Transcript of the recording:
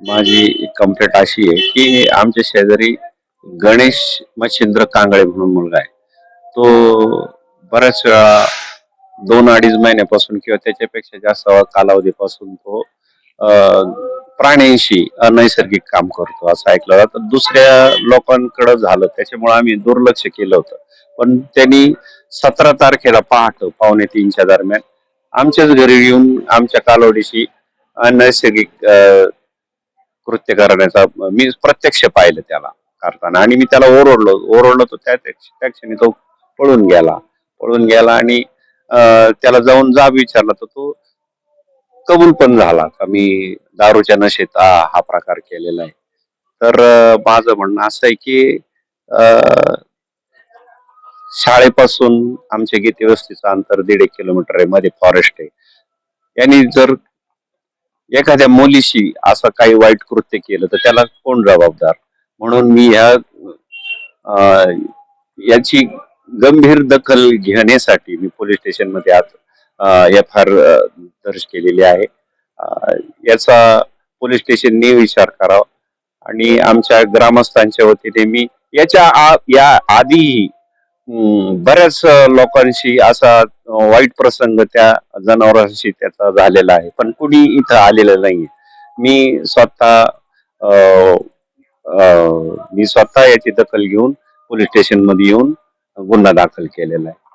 माझी कंप्लेंट अशी आहे की आमच्या शेजारी गणेश मच्छिंद्र कांगळे म्हणून मुलगा आहे. तो बऱ्याच वेळा दोन अडीच महिन्यापासून किंवा त्याच्यापेक्षा जास्त कालावधीपासून तो प्राण्यांशी अनैसर्गिक काम करतो असं ऐकलं जातं. दुसऱ्या लोकांकडे झालं त्याच्यामुळे आम्ही दुर्लक्ष केलं होतं. पण त्यांनी सतरा तारखेला पहाट पावणे तीनच्या दरम्यान. आमच्याच घरी येऊन आमच्या कालवडीशी अनैसर्गिक कृत्य करण्याचा मी प्रत्यक्ष पाहिलं त्याला करताना आणि मी त्याला ओरडलो ओरडलो तो त्या त्या क्षणी तो पळून गेला. पळून गेला आणि त्याला जाऊन जाब विचारला तर तो कबूल पण झाला का मी दारूच्या नशेत हा प्रकार केलेला आहे. तर माझं म्हणणं असं आहे की शाळेपासून आमच्या गीते वस्तीचं अंतर दीड एक किलोमीटर आहे. मध्ये फॉरेस्ट आहे. यांनी जर एखाद्या मुलीशी असं काही वाईट कृत्य केलं तर त्याला कोण जबाबदार? म्हणून मी ह्या याची गंभीर दखल घेण्यासाठी मी पोलीस स्टेशनमध्ये आज एफ आर दर्ज केलेली आहे. याचा पोलीस स्टेशनने विचार करावा. आणि आमच्या ग्रामस्थांच्या वतीने मी याच्या आ- या आधीही बऱ्याच लोकांशी असा वाईट प्रसंग त्या जनावरांशी त्याचा झालेला आहे. पण कुणी इथं आलेलं नाही मी स्वतः मी स्वतः याची दखल घेऊन पोलीस स्टेशनमध्ये येऊन गुन्हा दाखल केलेला आहे.